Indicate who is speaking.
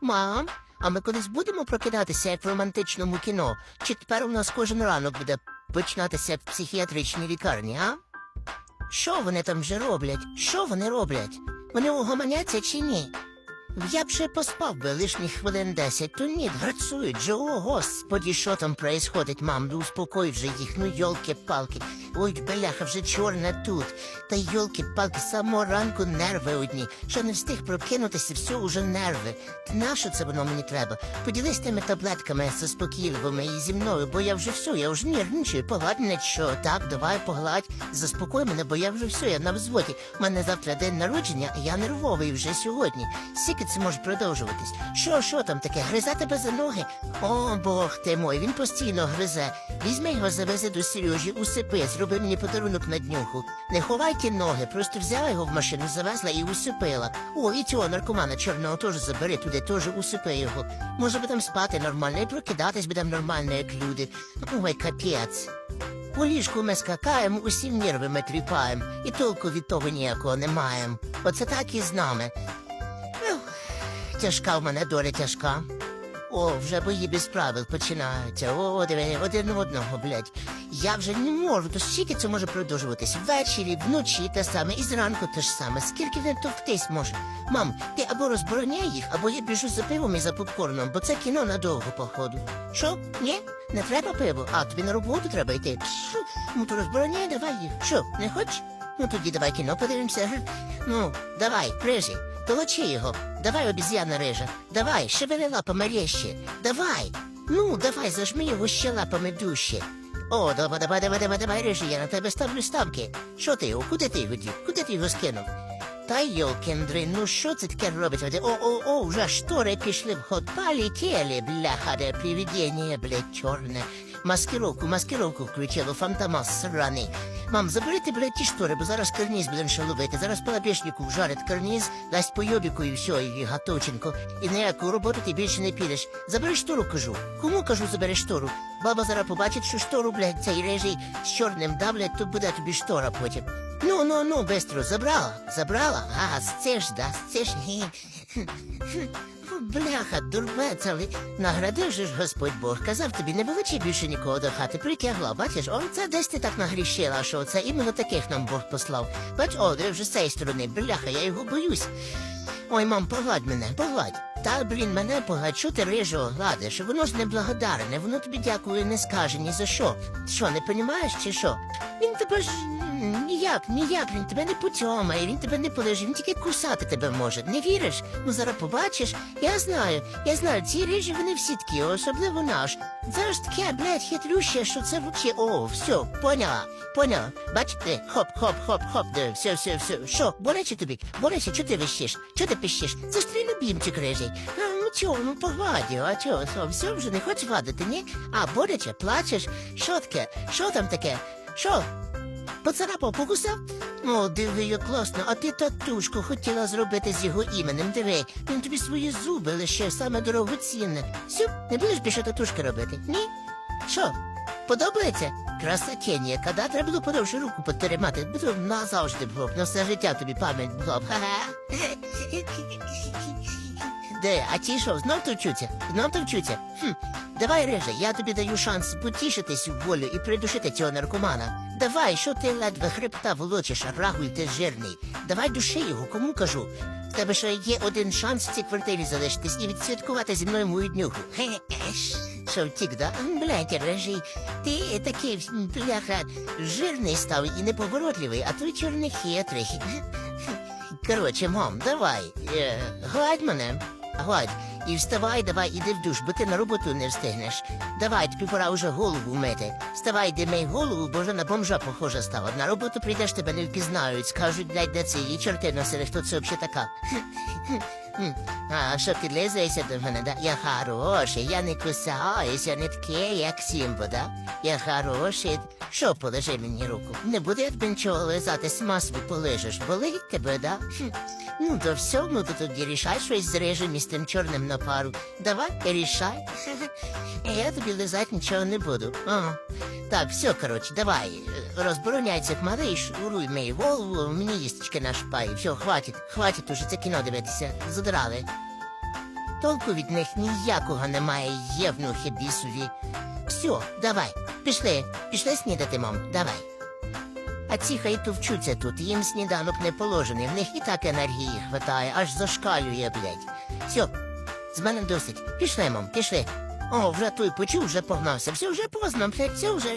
Speaker 1: Мам, а ми колись будемо прокидатися як в романтичному кіно? Чи тепер у нас кожен ранок буде починатися в психіатричній лікарні, а? Що вони там вже роблять? Що вони роблять? Вони угомоняться чи ні? Я б ще поспав би лишніх хвилин десять, то ні, грацують же, о, господі, що там происходить, мам, ну успокой вже їх, ну йолки-палки. Ой, бляха, вже чорна тут. Та йолки-палки, самого ранку нерви одні. Що не встиг прокинутися, все уже нерви. Та нащо це воно мені треба? Поділись тими таблетками заспокійливими і зі мною, бо я вже все, я вже нервничаю, погладь мене, що так, давай погладь, заспокой мене, бо я вже все, я на взводі. У мене завтра день народження, а я нервовий вже сьогодні. Скільки це може продовжуватись? Що, що там таке? Гризе тебе за ноги? О, Бог ти мой, він постійно гризе. Візьми його, завези до Сережі, усипи, зроби мені подарунок на днюху. Не ховай ті ноги, просто взяла його в машину, завезла і усипила. О, і цього наркомана чорного теж забери туди, теж усипи його. Може будемо спати нормально і прокидатись будемо нормально, як люди. Ой, капець. У ліжку ми скакаємо, усі нерви ми тріпаємо, і толку від того ніякого не маємо. Оце так і з нами. Тяжка в мене доля тяжка. О, вже бої без правил починаються. О, диви, один одного, блядь. Я вже не можу, то скільки це може продовжуватись? Ввечері, вночі те саме, і зранку те ж саме. Скільки не товктись може? Мам, ти або розбороняй їх, або я біжу за пивом і за попкорном, бо це кіно надовго, походу. Що? Ні? Не треба пиво? А тобі на роботу треба йти. Що? Ну то розбороняй, давай їх. Що, не хочеш? Ну тоді давай кіно подивимося. Ну, давай, рижий, толочи його. Давай, обіз'яна рижа. Давай, шевели лапами рєще. Давай. Ну, давай, зажми його ще лапами дужче. О, давай, давай, давай, давай, давай, рижий, я на тебе ставлю ставки. Що ти його? Куди ти його дів? Куди ти його скинув? Та йолкіндрин, ну що це таке робить? О, о, о, вже штори пішли в ход, полетели, бляха, де привидення, блядь, чорне. Маскировку, маскировку включило, фантомас сраний. Мам, заберите, блядь, ті штори, бо зараз карніз будемо ще ловити. Зараз по лапішнику вжарить карніз, дасть по йобіку і все, і готовченко. І ніяку роботу ти більше не підеш. Забери штору, кажу. Кому кажу, забери штору? Баба зараз побачить, що штору, блядь, цей режий з чорним да, блядь, то буде тобі штора потім. Ну, ну, ну, бистро, забрала, забрала. А, це ж, да, гі. Бляха, дурбець, але наградив же ж Господь Бог. Казав тобі, не величи більше нікого до хати. Притягла, бачиш, он це десь ти так нагрішила, що це іменно таких нам Бог послав. Бач, о, де вже з цієї сторони, бляха, я його боюсь. Ой, мам, погладь мене, погладь. Та, блін, мене погладь, що ти рижого гладиш? Воно ж неблагодарне, воно тобі дякую не скаже ні за що. Що, не понімаєш чи що? Він тебе ж ніяк, ніяк, він тебе не потьомає, він тебе не полежить, він тільки кусати тебе може. Не віриш? Ну зараз побачиш. Я знаю, я знаю, ці рижі вони всі такі, особливо наш. Ж таке, блядь, хитрюще, що це вообще. О, все, поняла, поняла. Бачите, хоп, хоп, хоп, хоп, де, все, все, все. Що, боляче тобі? Боляче, чого ти вищиш? Чого ти пищиш? Це ж твій любімчик рижий. Ну чого, ну погладь його, а чого, що, все вже не хочеш гладити, ні? А, боляче, плачеш? Що таке? Що там таке? Що? Поцарапав, покусав? О, диви, як класно, а ти татушку хотіла зробити з його іменем. Диви, він тобі свої зуби лише саме дорогоцінне. Сю, не будеш більше татушки робити? Ні? Що? Подобається? Красотень, яка да? треба було подовше руку потримати. Буду назавжди було б, на все життя тобі пам'ять було б. Ха-ха. Де, а ті що, знов товчуться? Знов товчуться? Хм, давай, Реже, я тобі даю шанс потішитись в волю і придушити цього наркомана. Давай, що ти ледве хребта волочиш, рагуль ти жирний. Давай души його, кому кажу. В тебе ще є один шанс в цій квартирі залишитись і відсвяткувати зі мною мою днюху. Хе-хе. Що втік, да? Блядь, Режий, ти такий, бляха, жирний став і неповоротливий, а той чорний хитрий. Коротше, мам, давай, е, гладь мене, гладь. І вставай, давай, іди в душ, бо ти на роботу не встигнеш. Давай, тобі пора вже голову мити. Вставай, де мий голову, бо вже на бомжа похожа стала. На роботу прийдеш, тебе не впізнають, скажуть, блядь, де це її черти носили, хто це взагалі така. А що ти до мене, да? Я хороший, я не кусаюся, не такий, як Сімбо, да? Я хороший. Що положи мені руку? Не буде тобі нічого лизати, сама полежиш. Болить тебе, да? Хм. Ну, то все, ну то тоді рішай щось з режим із тим чорним на пару. Давай, рішай. Я тобі лизати нічого не буду. Ага. Так, все, коротше, давай. е, Розбороняйся, як малий, шуруй мені голову, мені їсточки нашпай. Все, хватить, хватить уже це кіно дивитися. Задрали. Толку від них ніякого немає, євнухи бісові. Все, давай, пішли, пішли снідати, мам, давай. А ці хай товчуться тут, їм сніданок не положений, в них і так енергії хватає, аж зашкалює, блядь. Все, з мене досить. Пішли, мам, пішли. О, вже той почув, вже погнався. Все вже поздно, все вже.